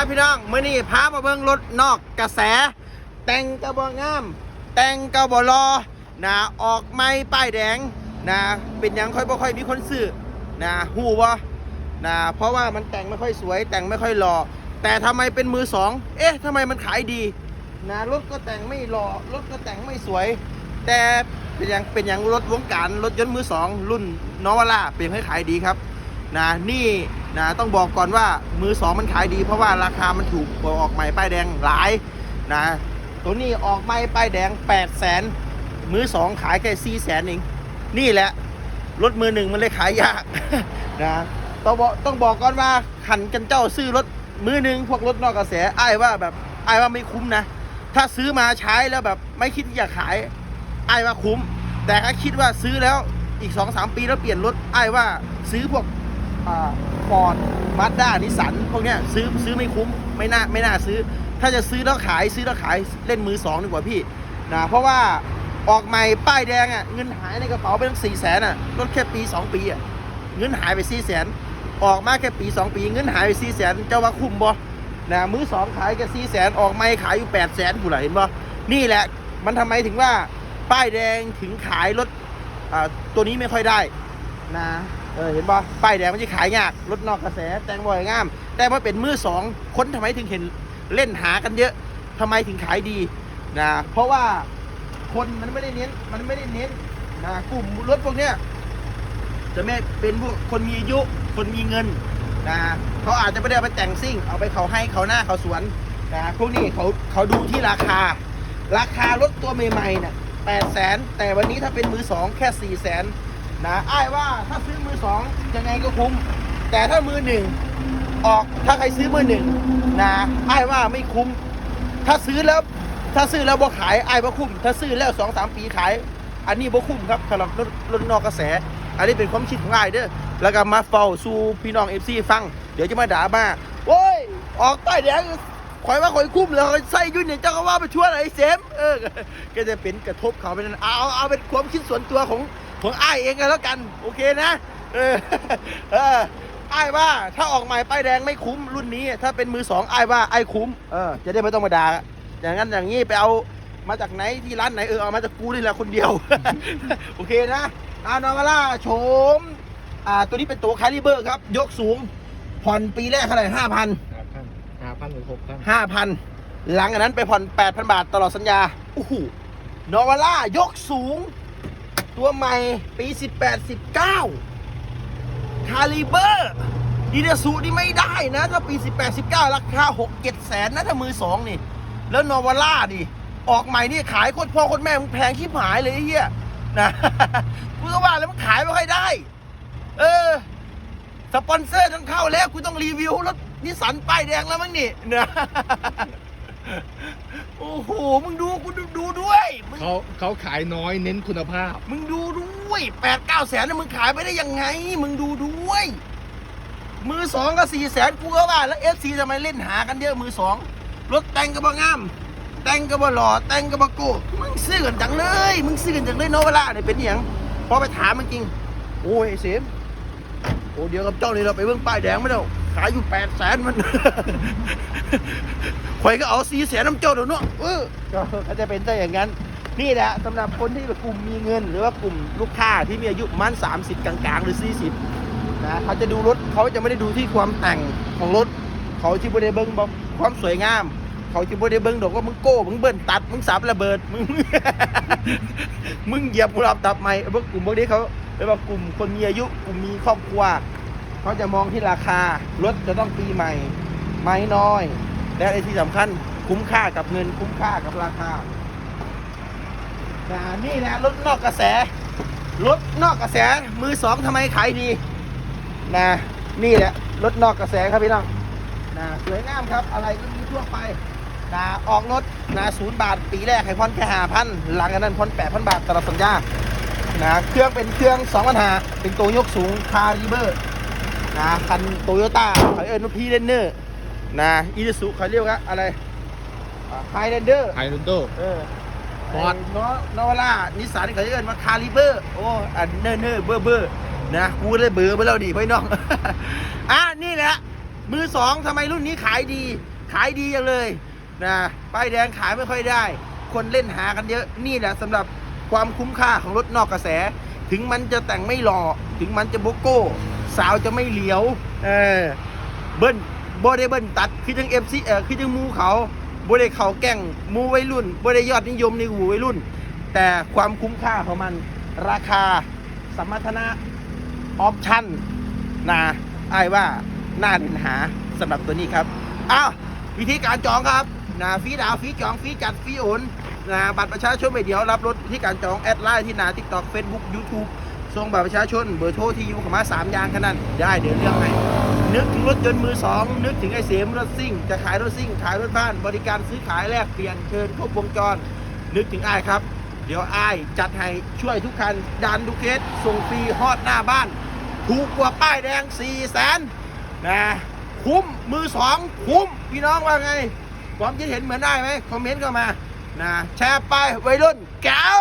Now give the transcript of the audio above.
ครับพี่น้องเมื่อนี้พามาเบิ่งรถนอกกระแส แต่งกระบอกงาม แต่งกระบอกรอนะออกไม่ป้ายแดงนะเป็นยังค่อยบ่ค่อยมีคนซื้อนะหูวะนะเพราะว่ามันแต่งไม่ค่อยสวย แต่งไม่ค่อยหล่อแต่ทำไมเป็นมือสองเอ๊ะทำไมมันขายดีนะรถก็แต่งไม่หล่อรถก็แต่งไม่สวย แต่เป็นยังเป็นยังรถวงการรถยนต์มือสองรุ่นนอวาร่าเป็นให้ขายดีครับ นะนี่นะต้องบอกก่อนว่ามือสองมันขายดีเพราะว่าราคามันถูกกว่าออกใหม่ป้ายแดงหลายนะตัวนี้ออกใหม่ป้ายแดง8 0 0แสนมือสองขายแค่4แสนเองนี่แหละรถมือหนึ่งมันเลยขายยากนะต้องบอกต้องบอกก่อนว่าขันกันเจ้าซื้อรถมือหนึ่งพวกรถนอกกระแสอ้ายว่าแบบอ้ายว่าไม่คุ้มนะ ถ้าซื้อมาใช้แล้วแบบไม่คิดที่จะขายอ้ายว่าคุ้ม แต่ถ้าคิดว่าซื้อแล้วอีก2อสปีแล้วเปลี่ยนรถอ้ายว่าซื้อพวก ฟอร์ดมาสด้านิสันพวกเนี้ยซื้อซื้อไม่คุ้มไม่น่าไม่น่าซื้อ ถ้าจะซื้อแล้วขายซื้อแล้วขายเล่นมือสองดีกว่าพี่นะเพราะว่าออกใหม่ป้ายแดงอะเงินหายในกระเป๋าไปตั้งสี่แสนอะรถแค่ปีสองปีอะเงินหายไปสี่แสนออกมาแค่ปีสองปี เงินหายไปสี่แสนเจ้าว่าคุ้มบ่นะมือสองขายแค่สี่แสนออกใหม่ขายอยู่แปดแสนผู้ใดเห็นบ่นี่แหละมันทำไมถึงว่าป้ายแดงถึงขายรถตัวนี้ไม่ค่อยได้นะเออเห็นป่ะป้ายแดงมันจะขายยากรถนอกกระแสแต่งบ่อยงาม แต่พอเป็นมือสองคนทำไมถึงเห็นเล่นหากันเยอะทำไมถึงขายดีนะเพราะว่าคนมันไม่ได้เน้นมันไม่ได้เน้นนะกลุ่มรถพวกเนี้ยจะไม่เป็นพวกคนมีอายุคนมีเงินนะเขาอาจจะไม่ได้ไปแต่งซิ่ง เอาไปเขาให้เขาหน้าเขาสวนนะพวกนี้เขาเขาดูที่ราคา ราคารถตัวใหม่ๆเนี่ยแปดแสนแต่วันนี้ถ้าเป็นมือสองแค่สี่แสนนะอ้ายว่าถ้าซื้อ สองยังไงก็คุ้ม แต่ถ้ามือหนึ่งออกถ้าใครซื้อมือหนึ่งนะไอ้ว่าไม่คุ้ม ถ้าซื้อแล้วถ้าซื้อแล้วบ่ขายไอ้บ่คุ้ม ถ้าซื้อแล้วสองสามปีขาย อันนี้บ่คุ้มครับสำหรับรถรถนอกกระแส อันนี้เป็นความคิดของอ้ายเด้อแล้วก็มาเฝ้าสู่พี่น้องเอฟซีฟัง เดี๋ยวจะมาด่ามาโอ้ยออกป้แดงข่อยว่าข่อยคุ้มแล้วข่อยใส่ยุ่นเนี่ยเจ้าก็ว่าไปช่วนไอ้เสมเออก็จะเป็นกระทบเขาไปนั่นเอาเอาเป็นความคิดส่วนตัวของของไอ้เองกันแล้วกัน โอเคนะ เออเอออ้ายว่าถ้าออกใหม่ป้ายแดงไม่คุ้มรุ่นนี้ ถ้าเป็นมือสองอ้ายว่าอ้ายคุ้มเออจะได้ไม่ต้องมาด่าอย่างนั้นอย่างนี้ไปเอามาจากไหนที่ร้านไหนเออเอามาจากกูนี่แหละคนเดียว โอเคนะอานอมาล่าโฉมอ่าตัวนี้เป็นตัวคาลิเบอร์ครับ ยกสูงผ่อนปีแรกเท่าไหร่ห้าพันห้าพันห้าพันหรือหกพันห้าพันหลังจากนั้นไปผ่อนแปดพันบาทตลอดสัญญาโอ้โหนอวาร่ายกสูง ตัวใหม่ปี18 19 คาลิเบอร์ดีเดสูนี่ไม่ได้นะ ถ้าปี 18 19 ราคา 6 7แสนนะ ถ้ามือสองนี่ แล้วนอวาร่าดิออกใหม่นี่ขายโคตรพ่อโคตรแม่มึงแพงชิบหายเลยไอ้เหี้ยนะกูก็ว่าแล้วมันขายไม่ค่อยได้ เออ สปอนเซอร์ต้องเข้าแล้วกูต้องรีวิวรถนิสสันป้ายแดงแล้วมั้งนี่นะ โอ้โห มึงดูกูดูดูด้วยมึงเขาเขาขายน้อยเน้นคุณภาพ มึงดูด้วยแปดเก้าแสนนะมึงขายไปได้ยังไง มึงดูด้วย มือสองก็สี่แสนกูก็ว่าแล้วเอฟซีทำไมเล่นหากันเยอะมือสองรถแต่งก็บ่งาม แต่งก็บ่หล่อแต่งก็บ่โก้มึงซื้อกันจังเลย มึงซื้อกันจังเลยโนเวล่าเนี่ยเป็นอหย่างพอไปถามมันจริง โอ้ยไอ้เสมโอ้เดี๋ยวกับเจ้านี่เราไปเบิ่งป้ายแดงไม่ได้หรอกขายอยู่แปดแสนมันข่อยก็เอาสี่แสนน้ำเจ้าเดี๋ยวเนาะเออก็จะเป็นได้อย่างนั้น นี่แหละสำหรับคนที่กลุ่มมีเงิน หรือว่ากลุ่มลูกค้าที่มีอายุประมาณ30กลางๆ หรือ40นะเขาจะดูรถเขาจะไม่ได้ดูที่ความแต่งของรถ เขาจะไม่ได้เบิ้งบอกความสวยงาม เขาจะไม่ได้เบิ้งดอกว่ามึงโก้มึงเบิ้ลตัดมึงสับระเบิดมึงมึงเหยียบกุหลาบตับใหม่พวกกลุ่มพวกนี้เขาเรียกว่ากลุ่มคนมีอายุกลุ่มมีครอบครัว เขาจะมองที่ราคารถจะต้องปีใหม่ไม้น้อย และไอ้ที่สำคัญคุ้มค่ากับเงินคุ้มค่ากับราคานะนี่แหละรถนอกกระแสรถนอกกระแสมือสองทำไมขายดีนะนี่แหละรถนอกกระแสครับพี่น้องนะสวยงามครับอะไรก็มีทั่วไปนะออกรถนะศูนย์บาทปีแรกให้ผ่อนแค่ห้าพันหลังจากนั้นผ่อนแปดพันบาทตลอดสัญญานะเครื่องเป็นเครื่องสองปัญหาเป็นตัวยกสูงคาริเบอร์ นะคันโตโยต้าเขาเอิ้นว่าพีเรนเนอร์นะอีซูซุเขาเรียกว่าอะไรไฮเรนเดอร์ไฮรุนโดเออฟอร์ดโนโนวาร่านิสสันเขาจะเรียกว่าคาลิเบอร์โอ้อันเนอร์เนอร์เบอร์เบอร์นะกูเลยเบอร์ไปแล้วดิพี่น้องอะนี่แหละมือสองทำไมรุ่นนี้ขายดี ขายดีจังเลยนะป้ายแดงขายไม่ค่อยได้ คนเล่นหากันเยอะนี่แหละสำหรับความคุ้มค่าของรถนอกกระแส ถึงมันจะแต่งไม่หล่อถึงมันจะโบโก้ สาวจะไม่เหลียว เออ เบิ้ลโบได้เบิ้ลตัด คือจังเอฟซีเออคือจังมูเขาโบได้เขาแก่งมูวัยรุ่นโบได้ยอดนิยมในหูวัยรุ่น แต่ความคุ้มค่าของมัน ราคา สมรรถนะ ออปชั่นนะไอ้ว่าน่าเล่นหาสำหรับตัวนี้ครับ อ้าววิธีการจองครับนะฟรีดาวฟรีจองฟรีจัดฟรีโอนนะบัตรประชาชนไม่เดียวรับรถวิธีการจองแอดไลน์ที่หนาทิกตอกเฟซบุ๊กยูทูบ ส่งบัตรประชาชนเบอร์โทรที่อยู่ขมาสามอย่างแค่นั้นได้เดี๋ยวเรื่องให้นึกถึงรถยนต์มือสองนึกถึงไอเสมรถซิ่ง จะขายรถซิ่ง ขายรถบ้าน บริการซื้อขายแลกเปลี่ยนเชิญครบวงจร นึกถึงไอ้ครับ เดี๋ยวไอ้จัดให้ช่วยทุกคันดันทุกเคสส่งฟรีฮอดหน้าบ้าน ถูกกว่าป้ายแดง4ี่แสนนะคุ้มมือสองคุ้มพี่น้องว่าไงความคิดเห็นเหมือนได้ไหมคอมเมนต์เข้ามานะแชร์ไปวัยรุ่นแก้ว